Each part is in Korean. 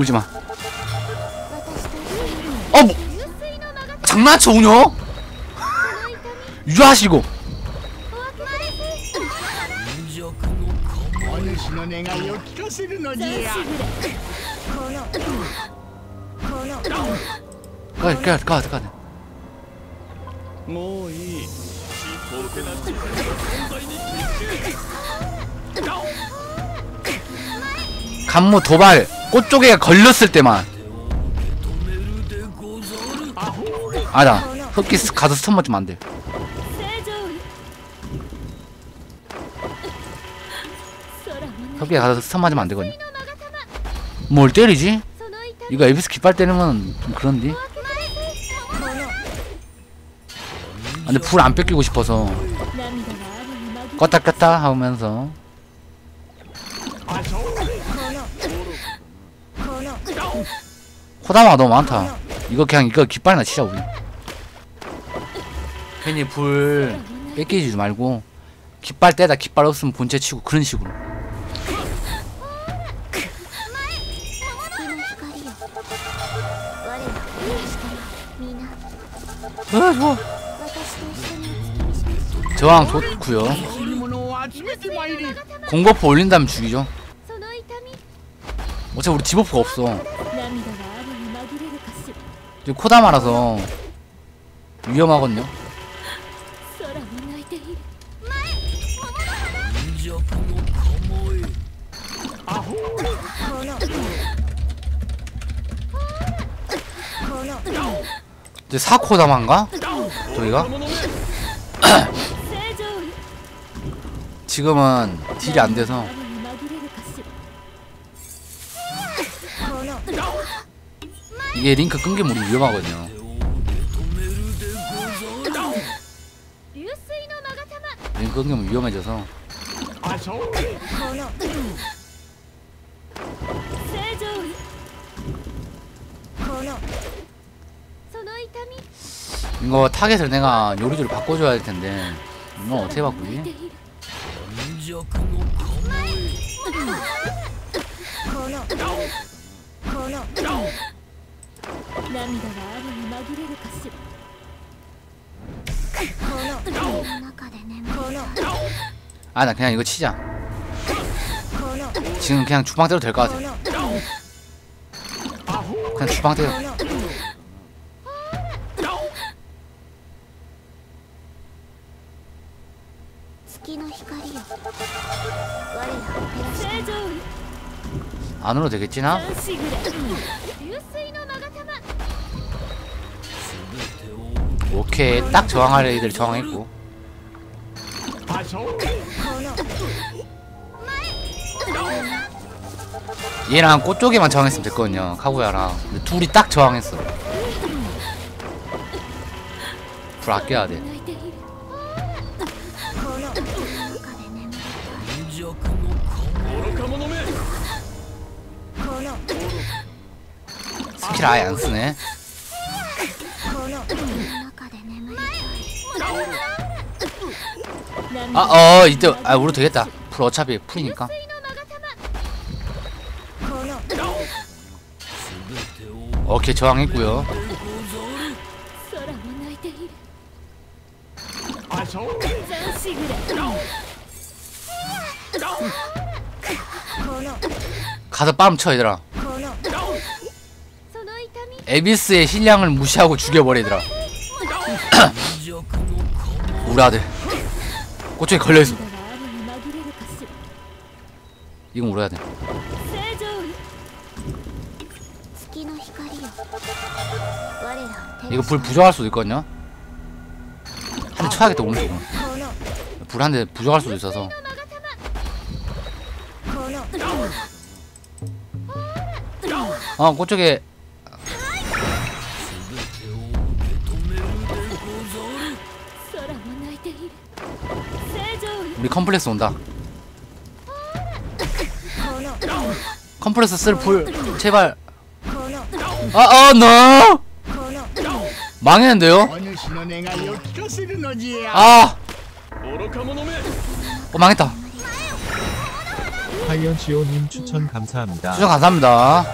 울지마 私と一緒に 어 뭐, 流水の間が 장난쳐 우녀 その痛み 유하시고 お分けくださいお主の願いを聞かせるのじゃこのこの 가야 가야 가야 가야 もういい 간무 도발 꽃조개가 걸렸을 때만. 아나 흑기 가서 스턴 맞으면 안돼. 흑기 가서 스턴 맞으면 안되거든. 뭘 때리지? 이거 에비스 깃발 때리면 좀 그런디? 아, 근데 불 안 뺏기고 싶어서. 껐다 껐다 하면서. 소담아가 너무 많다. 이거 그냥 이거 깃발이나 치자 우리. 괜히 불 뺏기지 말고 깃발 떼다 깃발 없으면 본체 치고 그런 식으로. 아 좋아 저항 좋구요. 공거포 올린다면 죽이죠. 어차피 우리 디버프가 없어. 지금 코다 말아서 위험하거든요. 이제 사코 담한가? 저희가? 지금은 딜이 안 돼서 이게 링크 끊기면 우리 위험하거든요. 링크 끊기면 위험해져서. 이거 타겟을 내가 요리조리 바꿔줘야 할 텐데. 이거 어떻게 바꾸지? 음. あるに紛れるかしらこの中で眠この 아 나 그냥 이거 치자 この 지금 그냥 주방 때려도 될 것 こ 같아 のアホ 그냥 주방 때려 この月の光よ我らを照らして正常位 안 울어도 되겠지 나? 오케이. 딱 저항할 애들 저항했고. 얘랑 꽃 쪽에만 저항했으면 됐거든요 카구야랑. 근데 둘이 딱 저항했어. 불 아껴야 돼. 스킬 아예 안 쓰네. 아, 어, 이때, 아, 우리 되겠다. 불 어차피 풀이니까. 오케이, 저항했고요. 가서 빰쳐 얘들아 에비스의 신량을 무시하고 죽여버리더라 우리 아들 꽃종이 걸려있어 이건 물어야 돼. 이거 불 부족할 수도 있거든요. 한 대 쳐야겠다 오른쪽으로 불한 대 부족할 수도 있어서. 어 꽃쪽에 우리 컴플렉스 온다 컴플렉스 쓸불 제발 아아 너! 망했는데요? 아! 어 망했다 파이언 지오님 추천 감사합니다. 추천 감사합니다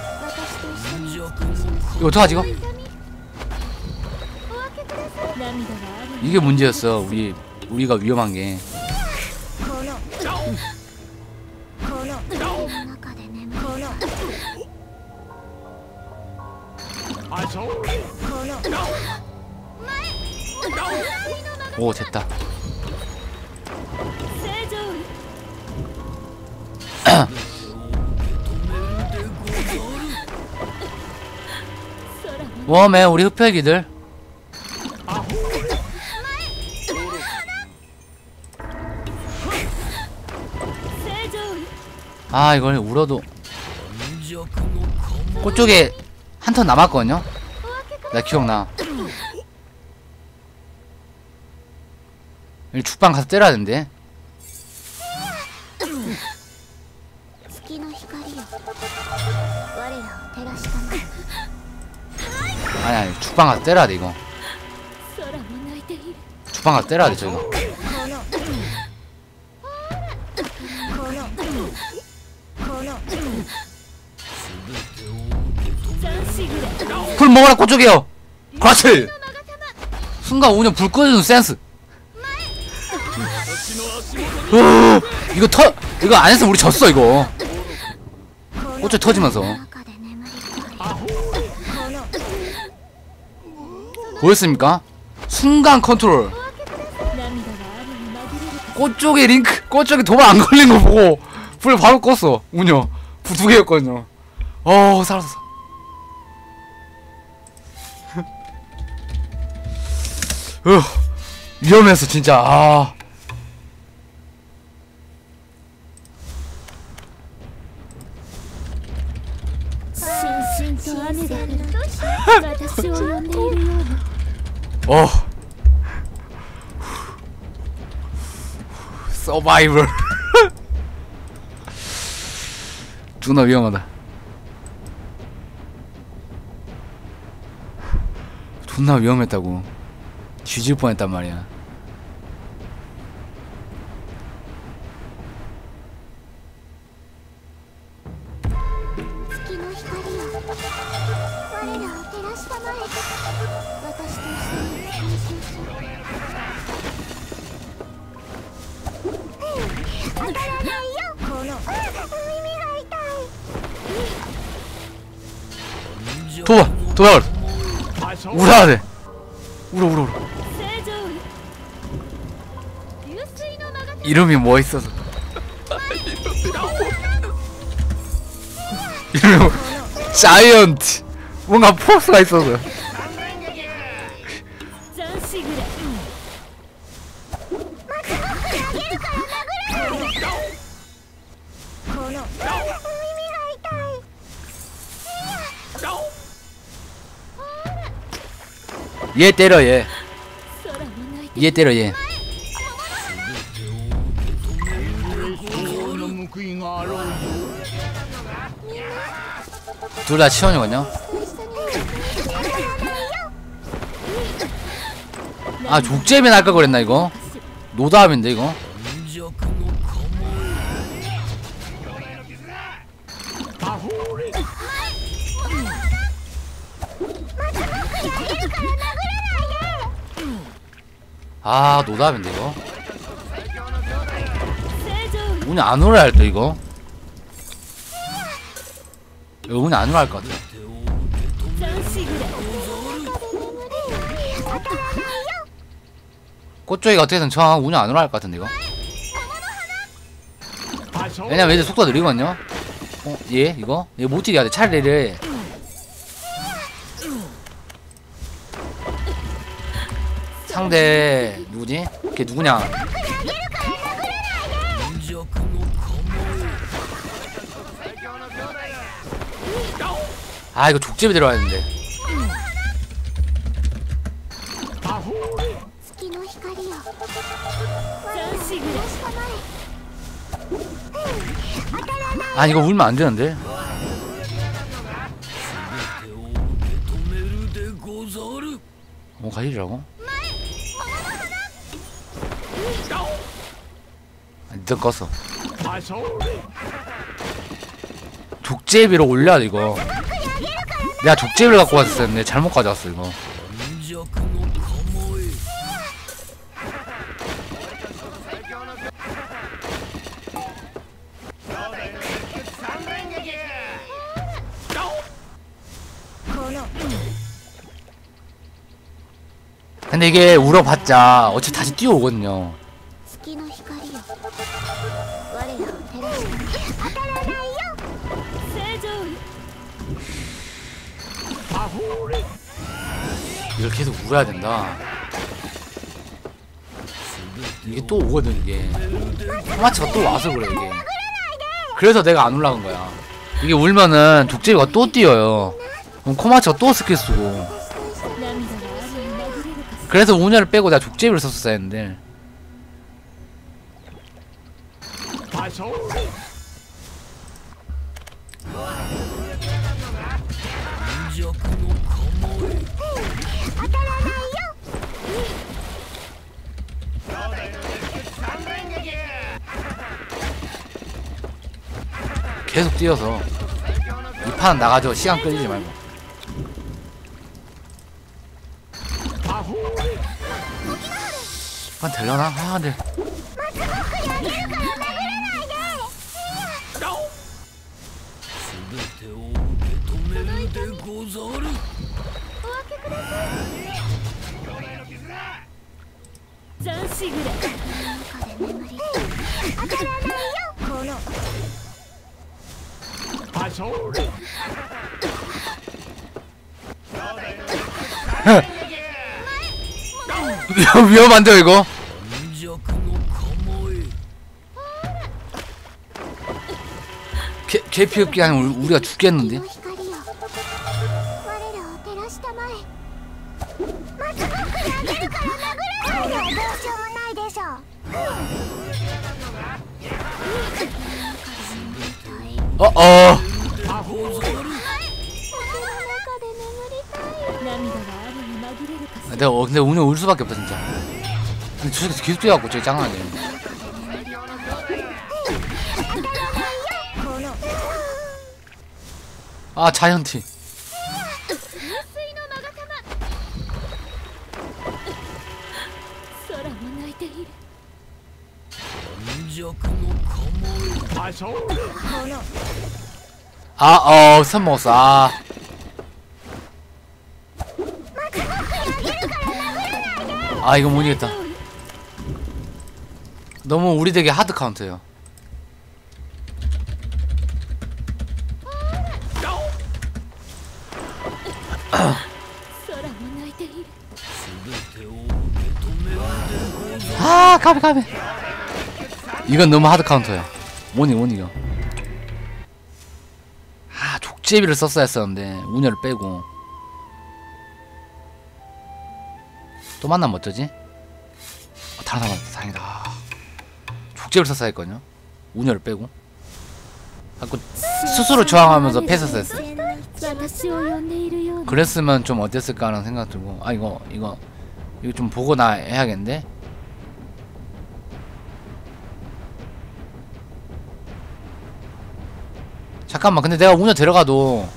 이거 어떡하지 이거? 이게 문제였어 우리 우리가 위험한 게 됐다. 웜에 우리 흡혈귀들. 아 이걸 울어도 그쪽에 한 턴 남았거든요. 나 기억나. 죽방 가서 때려야 된대. 아니 아니 죽방 가서 때려야 돼 이거. 죽방 가서 때려야 돼 저거. 불 먹어라 꼬쪽이요. 그렇지. 순간 오년 불 끄는 센스. 어, 이거 터 이거 안 했으면 우리 졌어 이거. 꽃에 터지면서. 보였습니까? 순간 컨트롤. 꽃 쪽에 링크 꽃 쪽에 도발 안 걸린 거 보고 불 바로 껐어. 운영 두 개였거든요. 어 살았어. 으 위험했어 진짜 아. 어. 서바이벌. 존나 위험하다. 존나 위험했다고. 뒤질 뻔했단 말이야. 도망을. 울어야 돼. 울어 울어 울어. 이름이 뭐 있어서. 이름 자이언트 뭐- 뭔가 포스가 있어서. 음. 얘 때려 얘. 얘 때려 얘. 둘 다 치원이거든요. 아 족제비 날까 그랬나 이거? 노다음인데 이거? 아 노답인데 이거? 운이 안 오라 할때 이거? 이거 운이 안 오라 할것 같아. 꽃조이가 어떻게든 저 운이 안 오라 할 것 같은데 이거? 왜냐면 얘들 속도가 느리거든요? 어? 얘 이거? 얘 못 지게 해야 돼 차라리 상대 누구지? 걔 누구냐? 아 이거 족집에 들어가야 되는데 아 이거 울면 안 되는데 뭐 가지라고? 인턴 껐어. 족제비로 올려야 돼 이거. 내가 족제비를 갖고 왔었는데 잘못 가져왔어 이거. 근데 이게 울어봤자. 어차피 다시 뛰어오거든요. 물어야 된다. 이게 또 오거든 이게. 토마치가 또 와서 그래 이게. 그래서 내가 안 올라간 거야. 이게 울면은 족제비가 또 뛰어요. 그럼 코마치가 또 스킬 쓰고. 그래서 우녀를 빼고 내가 족제비를 썼어야 했는데. 계속 뛰어서 이판 나가죠. 시간 끌리지 말고. 이판 되려나? 아 네. 근데 위험한데 이거? 개, 개피 없기 아니면 우리가 죽겠는데? 근데 오늘 올 수밖에 없다 진짜. 근데 저 새끼 계속 뛰어갖고 저기 장난 아니에요 아 자이언티. 아어 선 먹었어. 아. 아 이거 모르겠다. 너무 우리 되게 하드 카운트예요. 아 가비 가비 이건 너무 하드 카운터야 뭐니 뭐니 이거 아 족제비를 썼어야 했었는데 운열을 빼고. 또 만나면 어쩌지? 아, 다른 사람 만났다. 다행이다. 족제를 썼어야 했거든요. 운열 빼고. 자꾸 스스로 저항하면서 패스했어요. 그랬으면 좀 어땠을까 하는 생각 들고 아 이거 이거 이거 좀 보고 나 해야겠는데 잠깐만 근데 내가 운전 데려가도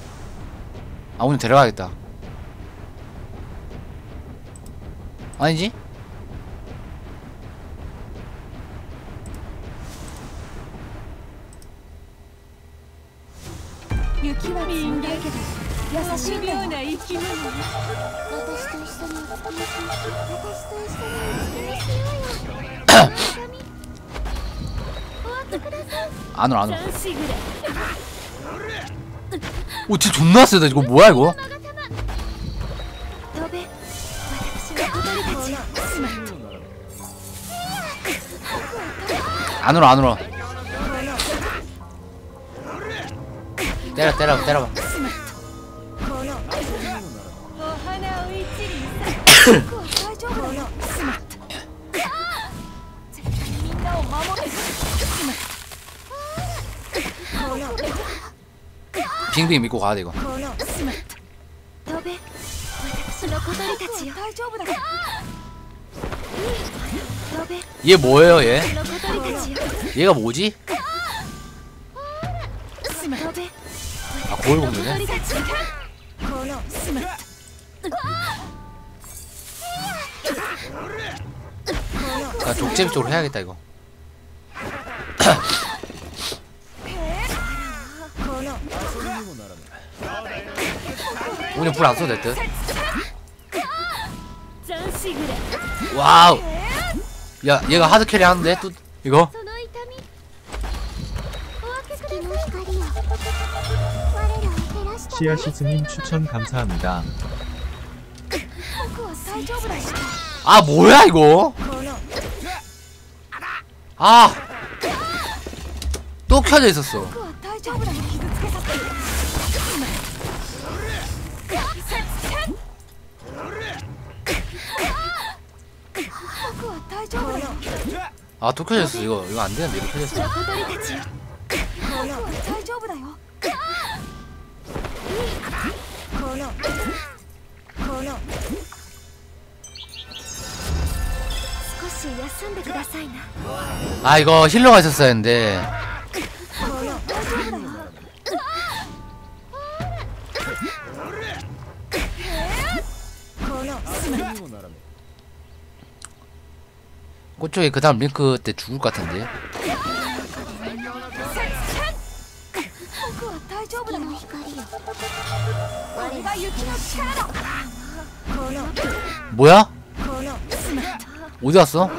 아 운전 데려가야겠다 아니지? 안으로 안으로. 오쟤 존나 세다. 이거 뭐야 이거? 안 울어 안 울어 때려 때려 때려봐. 빙빙 믿고 가야 돼 이거. 얘 뭐예요 얘? 얘가 뭐지? 아 거울 공주네? 나 족제비 쪽으로 해야겠다 이거. 오늘 불안 써도 될듯. 와우. 야 얘가 하드캐리 하는데 또 이거? 시아시스님 추천 감사합니다. 아 뭐야 이거? 아! 또 켜져 있었어. 아 또 켜져 있어 이거 이거 안 되는데 이거 켜져 있어 小鳥たちよ僕は大丈夫だよ少し休んでくださいな 아 이거 힐러가 있었어야 했는데 그쪽에 그 다음 링크 때 죽을 것 같은데 뭐야? 어디 갔어?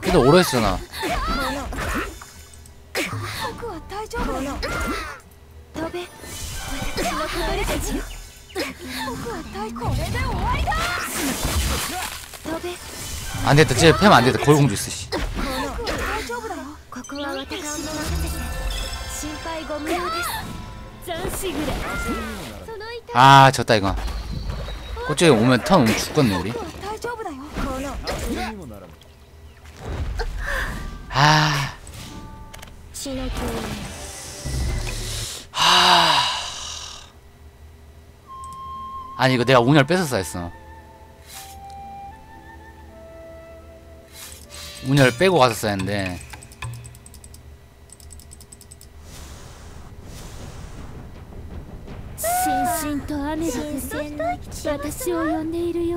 근데 오래 했잖아 안 됐다. 쟤 패면 안 됐다. 거울공주 있어 씨. 아 졌다 이거. 꽃이 오면 턴 오면 죽겠네 우리. 아. 아니 이거 내가 온열 뺏었어 했어. 운열 빼고 갔었어야 했는데.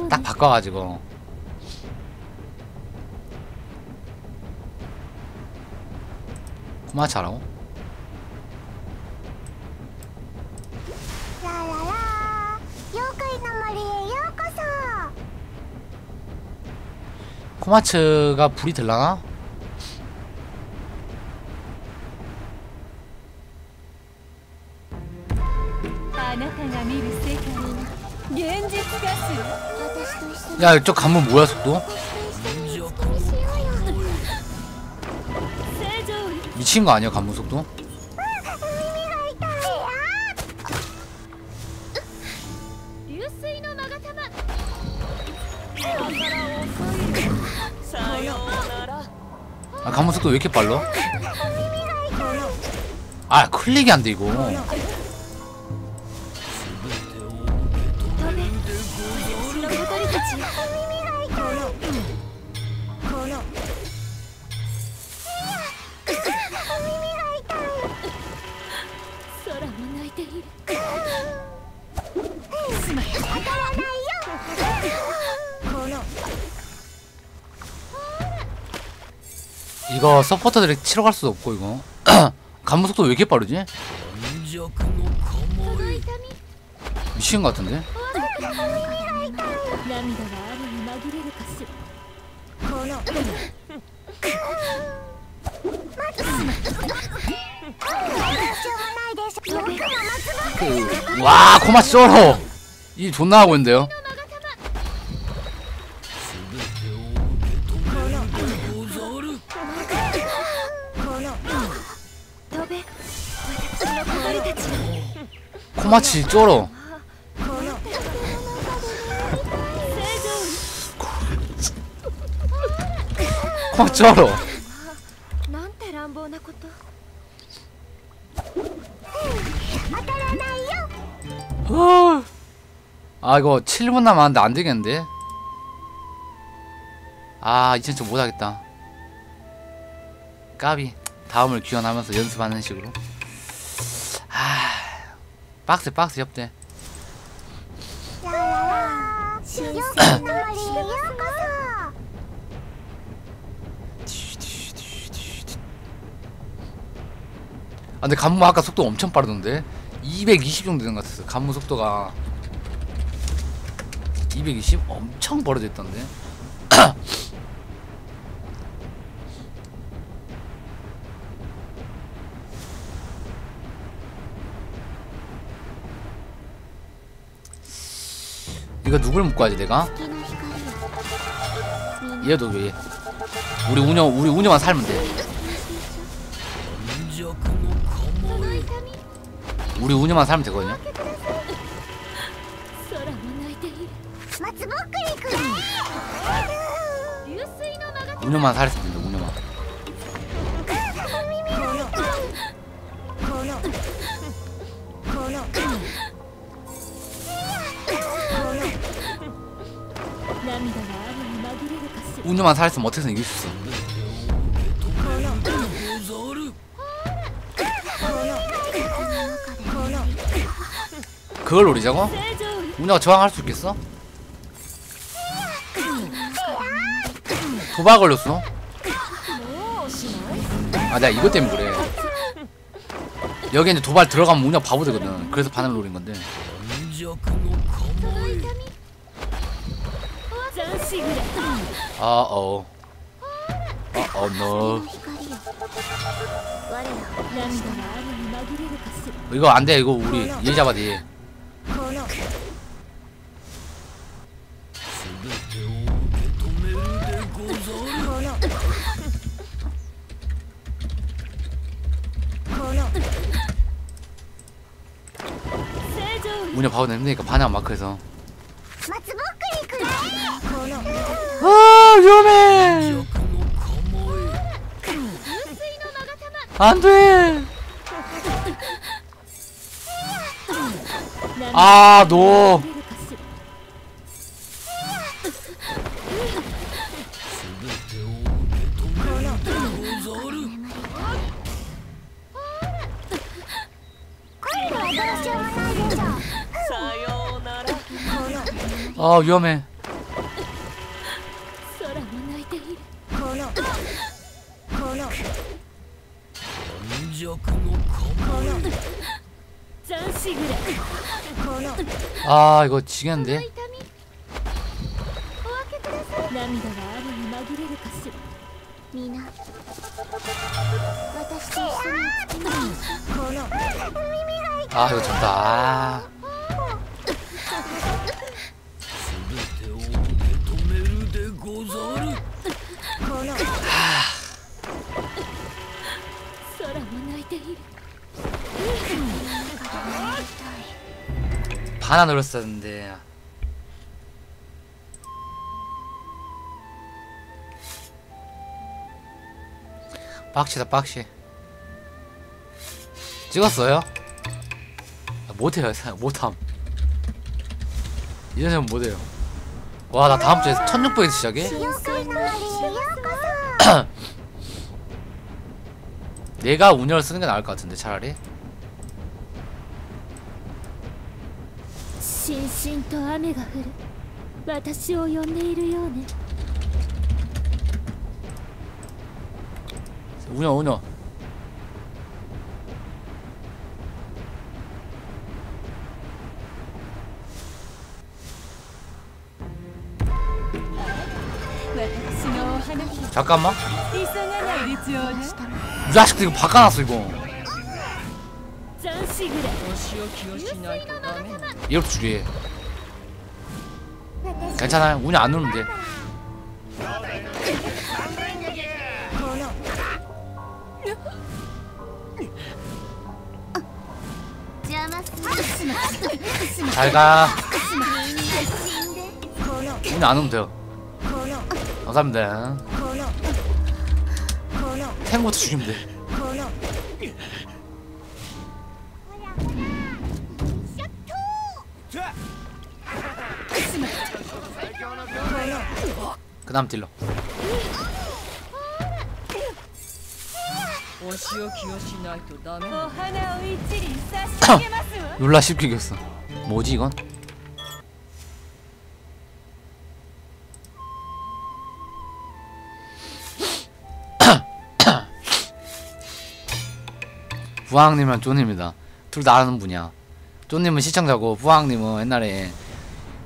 딱 바꿔가지고. 고마차라고? 코마츠가 불이 들라나? 야, 저 가문 뭐야, 속도? 미친 거 아니야, 가문 속도? 아 관문 속도 왜 이렇게 빨라? 아 클릭이 안 돼 이거 이거 서포터들이 치러 갈 수도 없고 이거 감무 속도 왜 이렇게 빠르지? 미친 것 같은데? 그, 와 코마 쩔어 이 존나 하고 있는데요 코마치 쩔어. 코마 쩔어. 아 이거 7분 남았는데 안되겠는데? 아 이젠 좀 못하겠다. 까비. 다음을 귀환하면서 연습하는 식으로. 박스 박스 옆대 아 근데 간무 아까 속도 엄청 빠르던데? 220 정도 되는 것 같았어 간무 속도가. 220 엄청 벌어져 있던데? 이거 누굴 묶어야지 내가? 얘도 얘. 우리 운영 우리 운영만 살면 돼. 우리 운영만 살면 되거든요. 운영만 살았으면 운전만 살았으면 어떻게든 이길 수 있어 그걸 노리자고? 운영가 저항할 수 있겠어? 도박 걸렸어? 아 내가 이것 때문에 그래 여기 이제 도발 들어가면 운영 바보 되거든 그래서 반을 노린 건데 Uh-oh. Uh-oh, no. 이거 안 돼, 이거 우리 얘 잡아, 얘. 우냐 바로 냅니까 반항 마크에서. 아 위험해. 안돼. 아너 아 위험해. 아 이거 지겠는데? 아 이거 전다. 바나 눌렀었는데. 빡치다 빡치 찍었어요? 못해요 못함. 이래서 못해요. 와 나 다음주에 1600에서 시작해? 내가 운열 쓰는 게 나을 것 같은데 차라리? 운열 운열 잠깐만. 이 자식들 이거 바꿔놨어 이거. 이렇게 줄이해 괜찮아요. 운이 안 오면 돼 잘가. 운이 안 오면 돼요. 감사합니다. 탱고부터 죽이면 돼. 그다음 딜러. 놀라 쉽게 이겼어. 뭐지 이건? 부왕님은 존입니다. 둘 다 아는 분이야. 존님은 시청자고 부왕님은 옛날에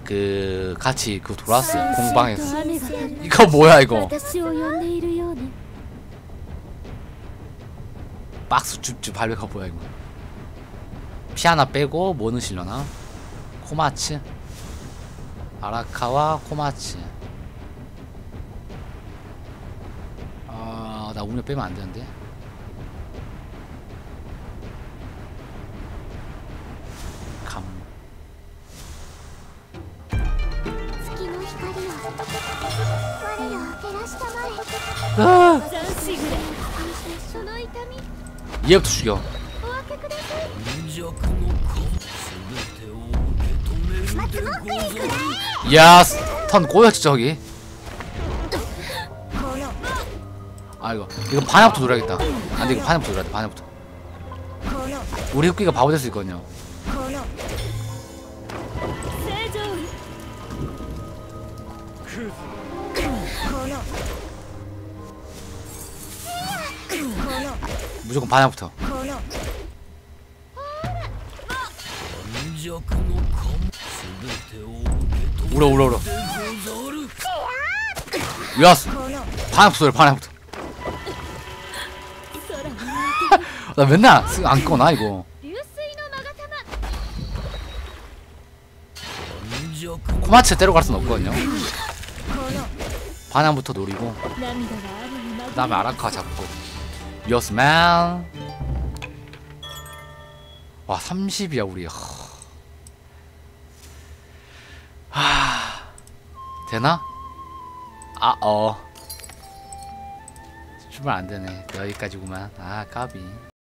그 같이 그 돌았어요. 공방에서. 이거 뭐야 이거? 박스 줍줍 발베카 뭐야 이거? 피아나 빼고 뭐 넣으실려나? 코마츠 아라카와 코마츠 아나 운명 빼면 안되는데 아. 얘부터 죽여. 야, 턴 꼬였지 저기. 아 이거 이거 반합부터 노려야겠다. 안돼 이거 반합부터 노려야 돼. 반합부터. 우리 흑기가 바보 될 수 있거든요. 무조건 반항부터. 울어 울어 울어. 야스 반항부터 울어 반항부터. 나 맨날 안 꺼나 이거. 코마츠 때려갈 순 없거든요. 반항부터 노리고 그 다음에 아라카 잡고. 여스맨 와 30이야 우리. 하... 하... 되나? 아어. 출발 안되네. 여기까지구만. 아 까비